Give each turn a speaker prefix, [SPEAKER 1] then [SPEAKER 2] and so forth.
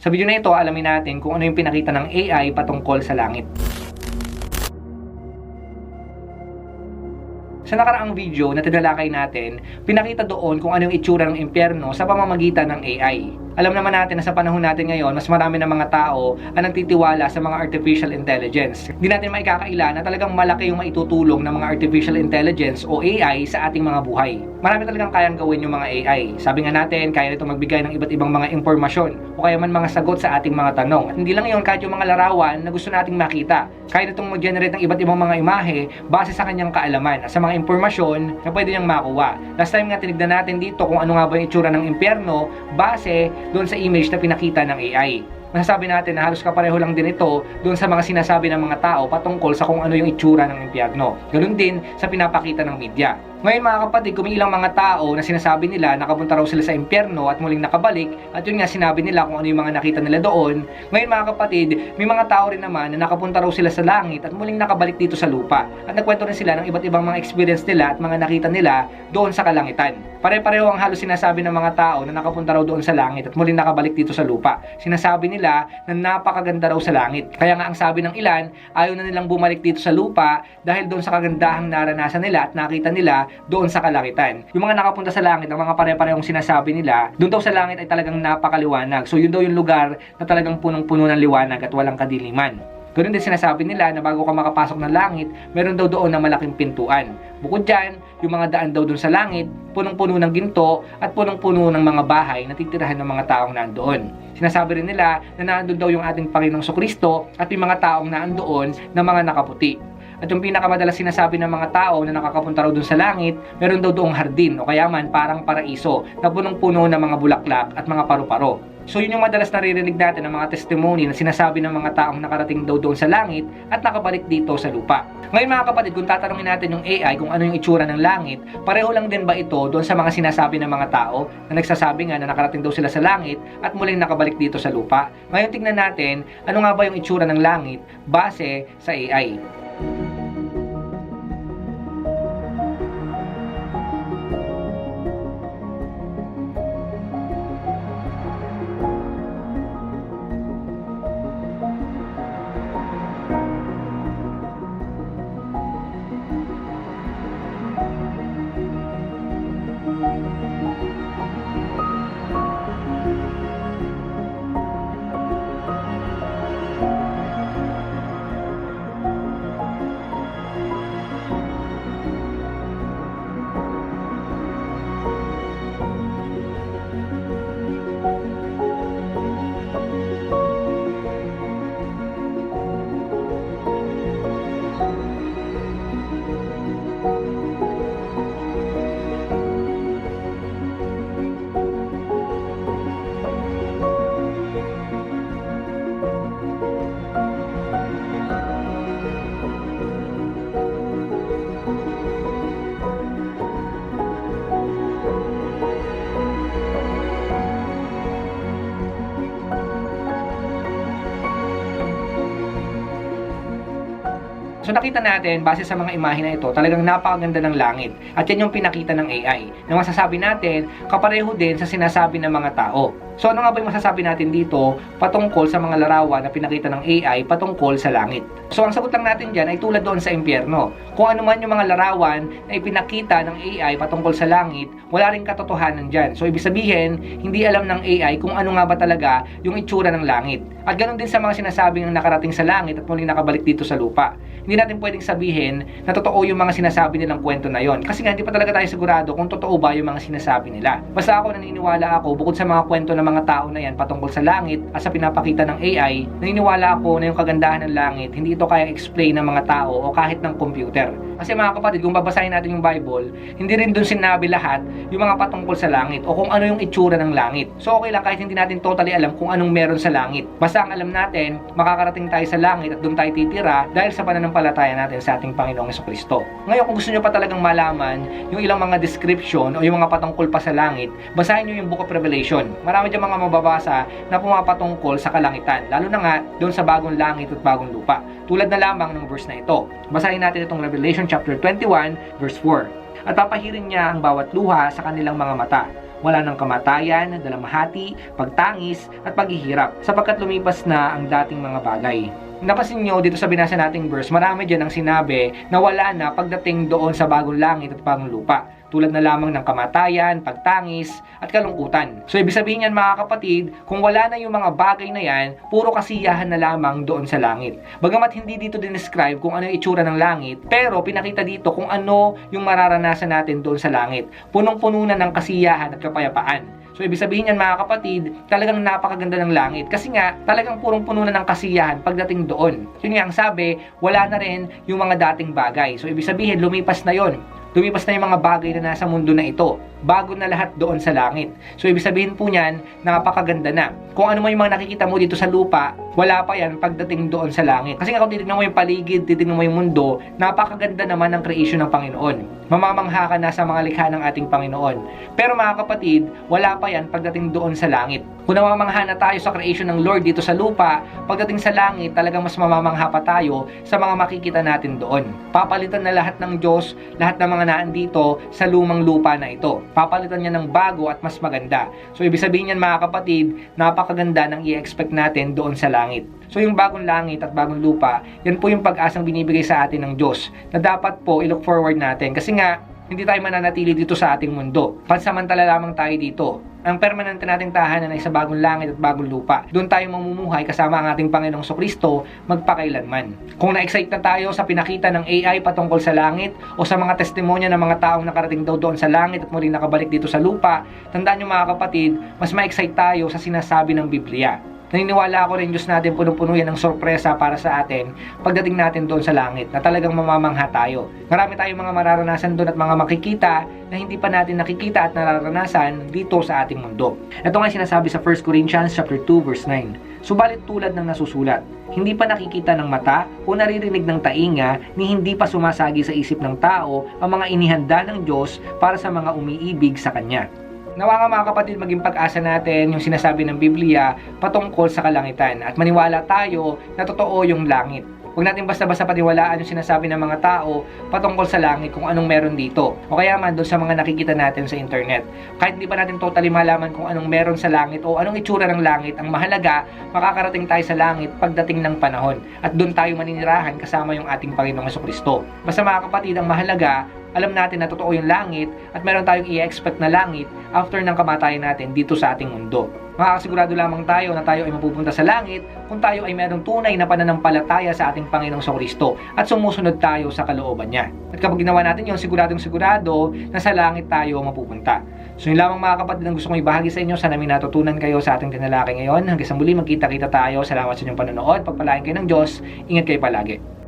[SPEAKER 1] Sa video na ito, alamin natin kung ano yung pinakita ng AI patungkol sa langit. Sa nakaraang video na tinalakay natin, pinakita doon kung ano yung itsura ng impyerno sa pamamagitan ng AI. Alam naman natin na sa panahon natin ngayon, mas marami ng mga tao ang nagtitiwala sa mga artificial intelligence. Hindi natin maikakaila na talagang malaki yung maitutulong ng mga artificial intelligence o AI sa ating mga buhay. Marami talagang kayang gawin yung mga AI. Sabi nga natin, kaya nito magbigay ng iba't ibang mga impormasyon o kaya man mga sagot sa ating mga tanong. At hindi lang yun, kahit yung mga larawan na gusto nating makita. Kaya nitong mag-generate ng iba't ibang mga imahe base sa kanyang kaalaman at sa mga impormasyon na pwede niyang makuha. Last time nga tinignan natin dito kung ano nga ba yung itsura ng impyerno base doon sa image na pinakita ng AI. Masasabi natin na halos kapareho lang din ito doon sa mga sinasabi ng mga tao patungkol sa kung ano yung itsura ng impyerno. Ganun din sa pinapakita ng media. Ngayon mga kapatid, kung ilang mga tao na sinasabi nila nakapunta raw sila sa impyerno at muling nakabalik at yun nga sinabi nila kung ano yung mga nakita nila doon. Ngayon mga kapatid, may mga tao rin naman na nakapunta raw sila sa langit at muling nakabalik dito sa lupa. At nagkwento rin sila ng iba't ibang mga experience nila at mga nakita nila doon sa kalangitan. Pare-pareho ang halos sinasabi ng mga tao na nakapunta raw doon sa langit at muling nakabalik dito sa lupa. Sinasabi nila na napakaganda raw sa langit. Kaya nga ang sabi ng ilan, ayaw na nilang bumalik dito sa lupa dahil doon sa kagandahang naranasan nila at nakita nila doon sa kalangitan. Yung mga nakapunta sa langit, ang mga pare-parehong sinasabi nila, doon daw sa langit ay talagang napakaliwanag. So yun daw yung lugar na talagang punong-puno ng liwanag at walang kadiliman. Ganun din sinasabi nila na bago ka makapasok ng langit, meron daw doon na malaking pintuan. Bukod dyan, yung mga daan daw doon sa langit, punong-puno ng ginto at punong-puno ng mga bahay na titirahan ng mga taong nandoon. Sinasabi rin nila na naandun daw yung ating Panginoong Kristo at yung mga taong naandoon na mga nakaputi. At yung pinakamadalas sinasabi ng mga tao na nakakapunta raw dun sa langit, meron daw doong hardin o kaya man parang paraiso na punong-puno ng mga bulaklak at mga paru-paro. So yun yung madalas naririnig natin ng mga testimony na sinasabi ng mga taong nakarating daw doon sa langit at nakabalik dito sa lupa. Ngayon mga kapatid, kung tatanungin natin yung AI kung ano yung itsura ng langit, pareho lang din ba ito doon sa mga sinasabi ng mga tao na nagsasabi nga na nakarating daw sila sa langit at muling nakabalik dito sa lupa? Ngayon tingnan natin ano nga ba yung itsura ng langit base sa AI. So nakita natin, base sa mga imahe na ito, talagang napakaganda ng langit. At yan yung pinakita ng AI. Na masasabi natin, kapareho din sa sinasabi ng mga tao. So ano nga ba yung masasabi natin dito patungkol sa mga larawan na pinakita ng AI patungkol sa langit? So ang sagot lang natin dyan ay tulad doon sa impyerno. Kung ano man yung mga larawan na ipinakita ng AI patungkol sa langit, wala rin katotohanan dyan. So ibig sabihin, hindi alam ng AI kung ano nga ba talaga yung itsura ng langit. At ganoon din sa mga sinasabing nakarating sa langit at muling nakabalik dito sa lupa. Hindi natin pwedeng sabihin na totoo yung mga sinasabi nilang kwento na yon. Kasi nga hindi pa talaga tayo sigurado kung totoo ba yung mga sinasabi nila. Basta ako naniniwala ako bukod sa mga kwento ng mga tao na yan patungkol sa langit at sa pinapakita ng AI, naniniwala ako na yung kagandahan ng langit, hindi ito kayang explain ng mga tao o kahit ng computer. Kasi mga kapatid, kung babasahin natin yung Bible, hindi rin dun sinabi lahat yung mga patungkol sa langit o kung ano yung itsura ng langit. So okay lang kahit hindi natin totally alam kung anong meron sa langit. Basta ang alam natin, makakarating tayo sa langit at doon tayo titira dahil sa pananampalataya natin sa ating Panginoong Kristo. Ngayon, kung gusto nyo pa talagang malaman yung ilang mga description o yung mga patungkol pa sa langit, basahin nyo yung Book of Revelation. Marami dyan mga mababasa na pumapatungkol sa kalangitan, lalo na nga doon sa bagong langit at bagong lupa. Tulad na lamang ng verse na ito. Basahin natin itong Revelation chapter 21 verse 4. At papahirin niya ang bawat luha sa kanilang mga mata. wala ng kamatayan, dalamhati, pagtangis, at paghihirap sapagkat lumipas na ang dating mga bagay. Napasin nyo dito sa binasa nating verse, marami dyan ang sinabi na wala na pagdating doon sa bagong langit at bagong lupa. Tulad na lamang ng kamatayan, pagtangis, at kalungkutan. So ibig sabihin yan mga kapatid, kung wala na yung mga bagay na yan, puro kasiyahan na lamang doon sa langit. Bagamat hindi dito dinescribe kung ano yung itsura ng langit, pero pinakita dito kung ano yung mararanasan natin doon sa langit. Punong-puno na ng kasiyahan at kapayapaan. So ibig sabihin yan mga kapatid, talagang napakaganda ng langit kasi nga talagang purong puno na ng kasiyahan pagdating doon. Yun nga ang sabi, wala na rin yung mga dating bagay. So ibig sabihin lumipas na yon. Lumipas na yung mga bagay na nasa mundo na ito. Bago na lahat doon sa langit. So ibig sabihin po niyan, napakaganda na. Kung ano man yung mga nakikita mo dito sa lupa, wala pa yan pagdating doon sa langit. Kasi kung titignan mo yung paligid, titignan mo yung mundo, napakaganda naman ng creation ng Panginoon. Mamamangha ka na sa mga likha ng ating Panginoon. Pero mga kapatid, wala pa yan pagdating doon sa langit. Kung namamangha na tayo sa creation ng Lord dito sa lupa, pagdating sa langit, talagang mas mamamangha pa tayo sa mga makikita natin doon. Papalitan na lahat ng Diyos, lahat ng mga naandito sa lumang lupa na ito. Papalitan niya ng bago at mas maganda. So ibig sabihin yan mga kapatid, napakaganda ng i-expect natin doon sa langit. So yung bagong langit at bagong lupa, yan po yung pag-asang binibigay sa atin ng Diyos na dapat po i-look forward natin. Kasi nga, hindi tayo mananatili dito sa ating mundo. Pansamantala lamang tayo dito. Ang permanente nating tahanan ay sa bagong langit at bagong lupa. Doon tayo mamumuhay kasama ang ating Panginoong Kristo magpakailanman. Kung na-excite na tayo sa pinakita ng AI patungkol sa langit o sa mga testimonya ng mga taong nakarating daw doon sa langit at muling nakabalik dito sa lupa, tandaan nyo mga kapatid, mas ma-excite tayo sa sinasabi ng Biblia. Naniniwala ako rin Diyos natin punong-puno yan ng sorpresa para sa atin pagdating natin doon sa langit na talagang mamamangha tayo. Marami tayong mga mararanasan doon at mga makikita na hindi pa natin nakikita at nararanasan dito sa ating mundo. Ito nga sinasabi sa 1 Corinthians chapter 2 verse 9. Subalit tulad ng nasusulat, hindi pa nakikita ng mata o naririnig ng tainga ni hindi pa sumasagi sa isip ng tao ang mga inihanda ng Diyos para sa mga umiibig sa Kanya. Nawa nga mga kapatid maging pag-asa natin yung sinasabi ng Biblia patungkol sa kalangitan at maniwala tayo na totoo yung langit. Huwag natin basta-basta paniwalaan yung sinasabi ng mga tao patungkol sa langit kung anong meron dito. O kaya man doon sa mga nakikita natin sa internet. Kahit hindi pa natin totally malaman kung anong meron sa langit o anong itsura ng langit, ang mahalaga, makakarating tayo sa langit pagdating ng panahon. At doon tayo maninirahan kasama yung ating Panginoong Kristo. Basta mga kapatid, ang mahalaga, alam natin na totoo yung langit at meron tayong i-expect na langit after ng kamatayan natin dito sa ating mundo. Makakasigurado lamang tayo na tayo ay mapupunta sa langit kung tayo ay merong tunay na pananampalataya sa ating Panginoong Kristo at sumusunod tayo sa kalooban niya. At kapag ginawa natin yon, siguradong sigurado na sa langit tayo mapupunta. So yun lamang mga kapatid ang gusto kong ibahagi sa inyo. Sana may natutunan kayo sa ating tinalaki ngayon. Hanggang sa muli magkita-kita tayo. Salamat sa inyong panonood. Pagpalain kayo ng Diyos. Ingat kayo palagi.